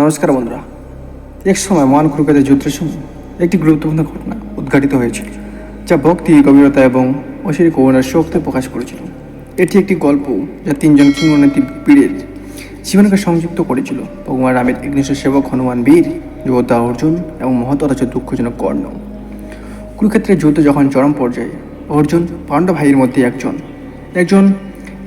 নমস্কার বন্ধুরা। এক সময় মহান কুরুক্ষেত্রের যুদ্ধের সময় একটি গুরুত্বপূর্ণ ঘটনা উদ্ঘাটিত হয়েছিল, যা ভক্তি, গভীরতা এবং অশীর করুণার শক্তি প্রকাশ করেছিল। এটি একটি গল্প যা তিনজন কিংবদন্তি বীরের জীবনকে সংযুক্ত করেছিল। ভগবান রামের একনিষ্ঠ সেবক হনুমান বীর যোদ্ধা অর্জুন এবং মহৎ অথচ দুঃখজনক কর্ণ। কুরুক্ষেত্রের যুদ্ধ যখন চরম পর্যায়ে, অর্জুন পাণ্ডব ভাইয়ের মধ্যে একজন একজন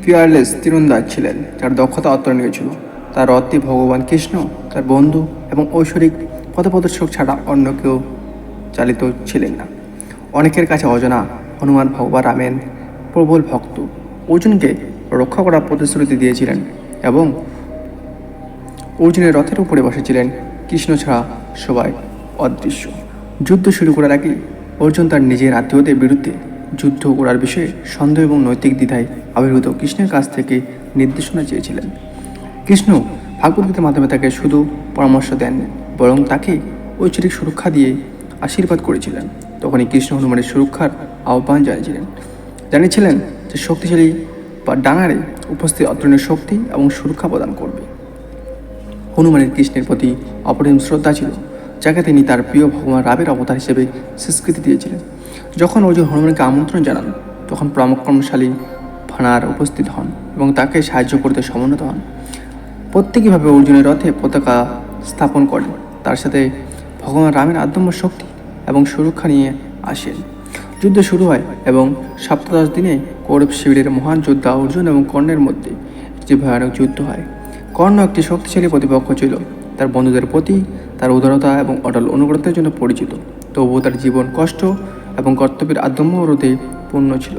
ফিয়ারলেস তীরন্দাজ ছিলেন, যার দক্ষতা অত্যানীয় ছিল। তার রথটি ভগবান কৃষ্ণ, তার বন্ধু এবং ঐশ্বরিক পথপ্রদর্শক ছাড়া অন্য কেউ চালিত ছিলেন না। অনেকের কাছে অজানা হনুমান ভগবান রামেন প্রবল ভক্ত অর্জুনকে রক্ষা করার প্রতিশ্রুতি দিয়েছিলেন এবং অর্জুনের রথের উপরে বসেছিলেন কৃষ্ণ ছাড়া সবাই অদৃশ্য। যুদ্ধ শুরু করার আগে অর্জুন তার নিজের আত্মীয়দের বিরুদ্ধে যুদ্ধ করার বিষয়ে সন্দেহ এবং নৈতিক দ্বিধায় আবির্ভূত কৃষ্ণের কাছ থেকে নির্দেশনা চেয়েছিলেন। কৃষ্ণ ভাগবতগীতার মাধ্যমে তাকে শুধু পরামর্শ দেননি, বরং তাকে ঐশ্বরিক সুরক্ষা দিয়ে আশীর্বাদ করেছিলেন। তখনই কৃষ্ণ হনুমানের সুরক্ষার আহ্বান জানিয়েছিলেন। জানিয়েছিলেন যে শক্তিশালী বা ডানারে উপস্থিত অত্রণীয় শক্তি এবং সুরক্ষা প্রদান করবে। হনুমানের কৃষ্ণের প্রতি অপরিম শ্রদ্ধা ছিল, যাকে তিনি তার প্রিয় ভগবান রাবের অবতার হিসেবে স্বীকৃতি দিয়েছিলেন। যখন অর্জুন হনুমানকে আমন্ত্রণ জানান, তখন পরাক্রমশালী ভানার উপস্থিত হন এবং তাকে সাহায্য করতে সমন্বিত হন। প্রত্যেকইভাবে অর্জুনের রথে পতাকা স্থাপন করেন। তার সাথে ভগবান রামের আদম্য শক্তি এবং সুরক্ষা নিয়ে আসেন। যুদ্ধ শুরু হয় এবং সপ্তদশ দিনে কৌরব শিবিরের মহান যোদ্ধা অর্জুন এবং কর্ণের মধ্যে একটি ভয়ানক যুদ্ধ হয়। কর্ণ একটি শক্তিশালী প্রতিপক্ষ ছিল। তার বন্ধুদের প্রতি তার উদারতা এবং অটল অনুগ্রহের জন্য পরিচিত। তবুও তার জীবন কষ্ট এবং কর্তব্যের আদম্য রোধে পূর্ণ ছিল।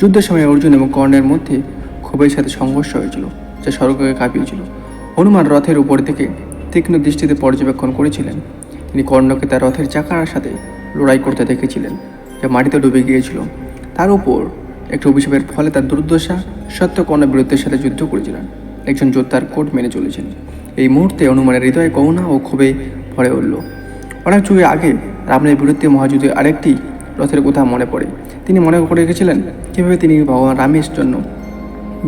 যুদ্ধের সময় অর্জুন এবং কর্ণের মধ্যে ক্ষোভের সাথে সংঘর্ষ হয়েছিল, যা স্বর্গকে কাঁপিয়েছিল। হনুমান রথের উপর থেকে তীক্ষ্ণ দৃষ্টিতে পর্যবেক্ষণ করেছিলেন। তিনি কর্ণকে তার রথের চাকার সাথে লড়াই করতে দেখেছিলেন, যা মাটিতে ডুবে গিয়েছিল। তার উপর একটি অভিশাপের ফলে তার দুর্দশা সত্য কর্ণ বিরুদ্ধের সাথে যুদ্ধ করেছিলেন। একজন যোদ্ধার কোট মেনে চলেছেন। এই মুহূর্তে হনুমানের হৃদয়ে করুণা ও ক্ষোভে ভরে উঠল। অনেক যুগে আগে রাবণের বিরুদ্ধে মহাযুদ্ধে আরেকটি রথের কথা মনে পড়ে। তিনি মনে করে রেখেছিলেন কীভাবে তিনি ভগবান রামের জন্য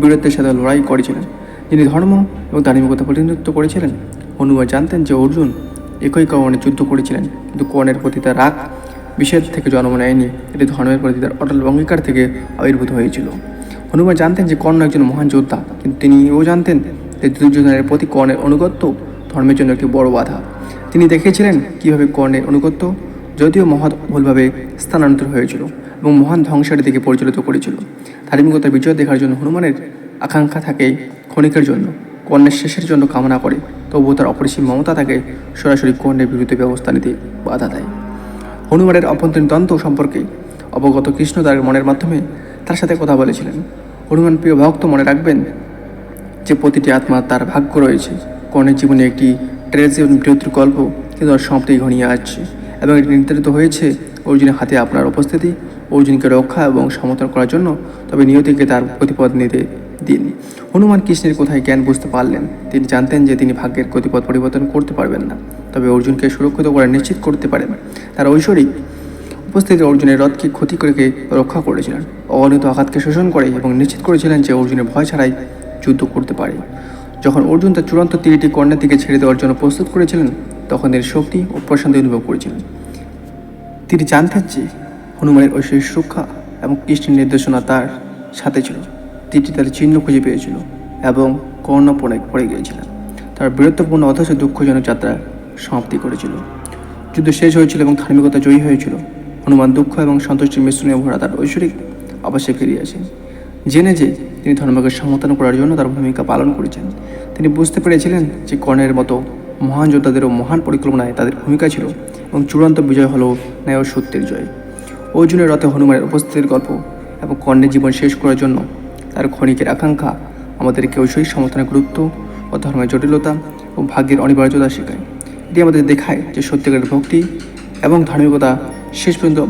বীরত্বের সাথে লড়াই করেছিলেন। যিনি ধর্ম এবং ধার্মিকতা প্রতিনিধিত্ব করেছিলেন। হনুমান জানতেন যে অর্জুন একই কারণে যুদ্ধ করেছিলেন, কিন্তু কর্ণের প্রতি তার রাগ বিষের থেকে জন্ম নেয়নি। এটি ধর্মের প্রতি তার অটল অঙ্গীকার থেকে আবির্ভূত হয়েছিল। হনুমান জানতেন যে কর্ণ একজন মহান যোদ্ধা, কিন্তু তিনিও জানতেন যে দুর্যোধনের প্রতি কর্ণের অনুগত্য ধর্মের জন্য একটি বড় বাধা। তিনি দেখেছিলেন কীভাবে কর্ণের অনুগত্য যদিও মহৎ ভুলভাবে স্থানান্তর হয়েছিল এবং মহান ধ্বংসের দিকে পরিচালিত করেছিল। ধার্মিকতার বিজয় দেখার জন্য হনুমানের আকাঙ্ক্ষা থাকে ক্ষণিকের জন্য, কর্ণের শেষের জন্য কামনা করে। তবুও তার অপরিসীম মমতা তাকে সরাসরি কর্ণের বিরুদ্ধে ব্যবস্থা নিতে বাধা দেয়। হনুমানের অভ্যন্তরীণ তন্ত্র সম্পর্কে অবগত কৃষ্ণ তার মনের মাধ্যমে তার সাথে কথা বলেছিলেন। হনুমান, প্রিয় ভক্ত, মনে রাখবেন যে প্রতিটি আত্মা তার ভাগ্য রয়েছে। কর্ণের জীবনে একটি ট্রেজের বিরতির গল্প কিন্তু সমাপ্তি ঘনিয়ে আসছে এবং এটি নির্ধারিত হয়েছে অর্জুনের হাতে আপনার উপস্থিতি, অর্জুনকে রক্ষা এবং সমর্থন করার জন্য। তবে নিয়তিকে তার প্রতিপদ নিতে দিন হনুমান কৃষ্ণের কোথায় জ্ঞান বুঝতে পারলেন। তিনি জানতেন যে তিনি ভাগ্যের গতিপথ পরিবর্তন করতে পারবেন না। তবে অর্জুনকে সুরক্ষিত করে নিশ্চিত করতে পারেন। তার ঐশ্বরিক উপস্থিতি অর্জুনের রথকে ক্ষতি করে রক্ষা করেছিলেন। অগণিত আঘাতকে শোষণ করে এবং নিশ্চিত করেছিলেন যে অর্জুনের ভয় ছাড়াই যুদ্ধ করতে পারে। যখন অর্জুন তার চূড়ান্ত তীরটি কর্ণের দিকে ছেড়ে দেওয়ার জন্য প্রস্তুত করেছিলেন, তখন এর শক্তি ও প্রশান্তি অনুভব করেছিলেন। তিনি জানতেন যে হনুমানের ঐশ্বরিক সুরক্ষা এবং কৃষ্ণের নির্দেশনা তার সাথে ছিল। তীরটি তার চিহ্ন খুঁজে পেয়েছিল এবং কর্ণ পড়ে গিয়েছিলেন। তার বীরত্বপূর্ণ, অথচ দুঃখজনক যাত্রা সমাপ্তি করেছিল। যুদ্ধ শেষ হয়েছিল এবং ধার্মিকতা জয়ী হয়েছিল। হনুমান দুঃখ এবং সন্তুষ্টির মিশ্রণে ভরা তার ঐশ্বরিক আবাসে ফিরে আসেন জেনে যে তিনি ধর্মকে সমর্থন করার জন্য তার ভূমিকা পালন করেছেন, তিনি বুঝতে পেরেছিলেন যে কর্ণের মতো মহান যোদ্ধাদেরও মহান পরিকল্পনায় তাদের ভূমিকা ছিল এবং চূড়ান্ত বিজয় হলো ন্যায় ও সত্যের জয়। অর্জুনের রথে হনুমানের উপস্থিতির গল্প এবং কর্ণের জীবন শেষ করার জন্য তার ক্ষণিকের আকাঙ্ক্ষা আমাদেরকে ঐশ্বরিক সমর্থনের গুরুত্ব ও ধর্মের জটিলতা ও ভাগ্যের অনিবার্যতা শেখায়। এটি আমাদের দেখায় যে সত্যিকারের ভক্তি এবং ধার্মিকতা শেষ পর্যন্ত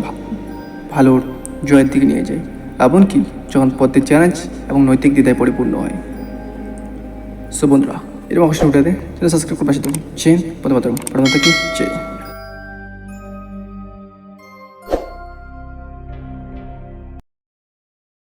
ভালোর জয়ের দিকে নিয়ে যায়, এমনকি যখন পথের চ্যালেঞ্জ এবং নৈতিক দ্বিধায় পরিপূর্ণ হয়। সো বন্ধুরা, এরকম অবশ্যই উঠাতে সাবস্ক্রাইব করে পাশে থাকুন। চেন প্রথমত প্রথমত কি চেয়ে